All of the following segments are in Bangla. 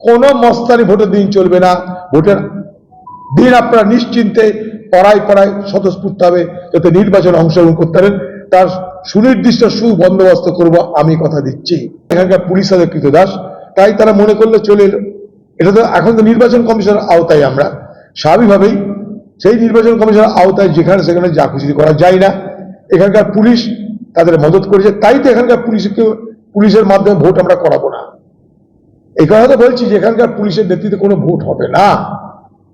কোনো মস্তানি ভোটের দিন চলবে না। ভোটের দিন আপনারা নিশ্চিন্তে পড়ায় পড়ায় স্বতঃস্ফূর্ত হবে যাতে নির্বাচনে অংশগ্রহণ করতে পারেন। তার সুনির্দিষ্ট সুবন্দোবস্ত করব আমি কথা দিচ্ছি। এখানকার পুলিশ আছে কৃতদাস তাই তারা মনে করলে চলে এলো। এটা তো এখন তো নির্বাচন কমিশনের আওতায় আমরা। স্বাভাবিকভাবেই সেই নির্বাচন কমিশনের আওতায় যেখানে সেখানে যা খুশি করা যায় না। এখানকার পুলিশ তাদের মদত করেছে। তাই তো এখানকার পুলিশকে পুলিশের মাধ্যমে ভোট আমরা করাবো না। এই কথা তো বলছি যে এখানকার পুলিশের নেতৃত্বে কোনো ভোট হবে না।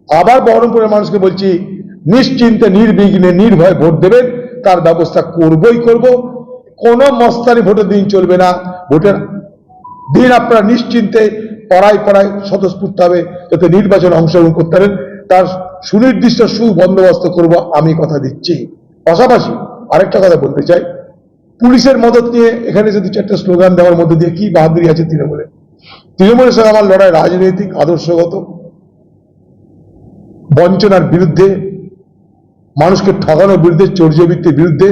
আবার বহরমপুরের মানুষকে বলছি, নিশ্চিন্তে, নির্বিঘ্নে, নির্ভয় ভোট দেবেন, তার ব্যবস্থা করবই করব। কোনো মস্তানি ভোটের দিন চলবে না। ভোটের দিন আপনারা নিশ্চিন্তে, পড়ায় পড়ায় স্বতঃস্ফূর্ত হবে যাতে নির্বাচনে অংশগ্রহণ করতে পারেন, তার সুনির্দিষ্ট সুবন্দোবস্ত করব আমি কথা দিচ্ছি। পাশাপাশি আরেকটা কথা বলতে চাই, পুলিশের মদত নিয়ে এখানে যদি চারটা স্লোগান দেওয়ার মধ্যে দিয়ে কি বাহাদুরি আছে তৃণমূলে তৃণমূলের সঙ্গে আমার লড়াই রাজনৈতিক, আদর্শগত, বঞ্চনার বিরুদ্ধে, মানুষকে ঠকানোর বিরুদ্ধে, চর্যবৃত্তির বিরুদ্ধে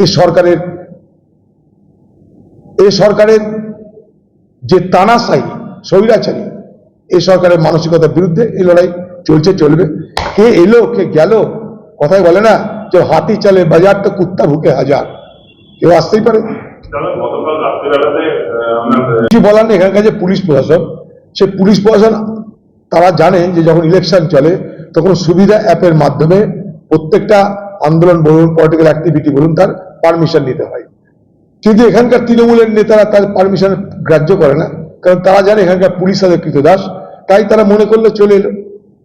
এই সরকারের এই সরকারের যে তানাশাই স্বৈরাচারী, এ সরকারের মানসিকতার বিরুদ্ধে এই লড়াই চলছে, চলবে। কে এলো, কে গেল, কথাই বলে না যে হাতি চলে বাজার তো কুত্তা ভুকে হাজার। কেউ আসতেই পারে। কিছু বলার এখানকার যে পুলিশ প্রশাসন সে পুলিশ প্রশাসন, তারা জানে যে যখন ইলেকশন চলে, তখন সুবিধা অ্যাপের মাধ্যমে প্রত্যেকটা আন্দোলন বলুন পলিটিক্যাল অ্যাক্টিভিটি বলুন, তার পারমিশন নিতে হয়। কিন্তু এখানকার তৃণমূলের নেতারা তার পারমিশন গ্রাহ্য করে না, কারণ তারা জানে এখানকার পুলিশ আছে কৃতদাস, তাই তারা মনে করলে চলে এলো।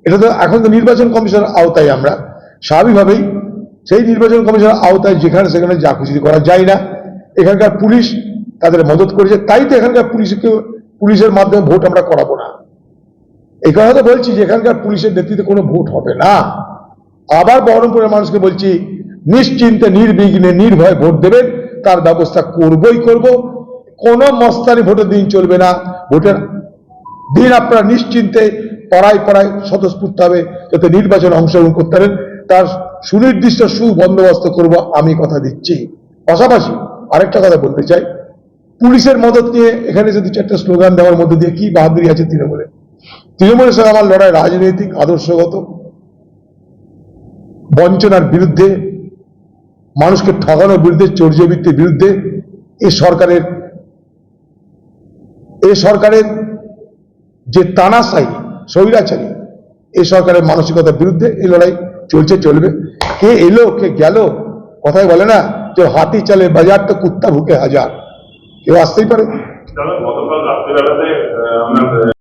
এটা তো এখন তো নির্বাচন কমিশনের আওতায় আমরা। স্বাভাবিকভাবেই সেই নির্বাচন কমিশনের আওতায় যেখানে সেখানে যা খুশি করা যায় না। এখানকার পুলিশ তাদের মদত করেছে, তাই তো এখানকার পুলিশকে, পুলিশের মাধ্যমে ভোট আমরা করাবো না। এই কথা তো বলছি যে এখানকার পুলিশের নেতৃত্বে কোনো ভোট হবে না। আবার বহরমপুরের মানুষকে বলছি, নিশ্চিন্তে, নির্বিঘ্নে, নির্ভয় ভোট দেবেন, তার ব্যবস্থা করবই করব। কোনো মস্তানি ভোটের দিন চলবে না। ভোটের দিন আপনারা নিশ্চিন্তে, পড়ায় পড়ায় স্বতঃস্ফূর্ত হবে যাতে নির্বাচনে অংশগ্রহণ করতে পারেন, তার সুনির্দিষ্ট সুবন্দোবস্ত করব আমি কথা দিচ্ছি। পাশাপাশি আরেকটা কথা বলতে চাই। পুলিশের মদত নিয়ে এখানে যদি চারটা স্লোগান দেওয়ার মধ্যে দিয়ে কি বাহাদুরি আছে তৃণমূলে তৃণমূলের সঙ্গে আমার লড়াই রাজনৈতিক, আদর্শগত, বঞ্চনার বিরুদ্ধে, মানুষকে ঠকানোর বিরুদ্ধে, চর্যবৃত্তির বিরুদ্ধে এ সরকারের এ সরকারের যে তানাশাই স্বৈরাচারী, এ সরকারের মানসিকতার বিরুদ্ধে এই লড়াই চলছে, চলবে। কে এলো, কে গেল, কথাই বলে না। যে হাতি চালে বাজার তো কুত্তা ভুকে হাজার কেউ আসতেই পারে দাদা গতকাল রাত্রিবেলাতে আহ,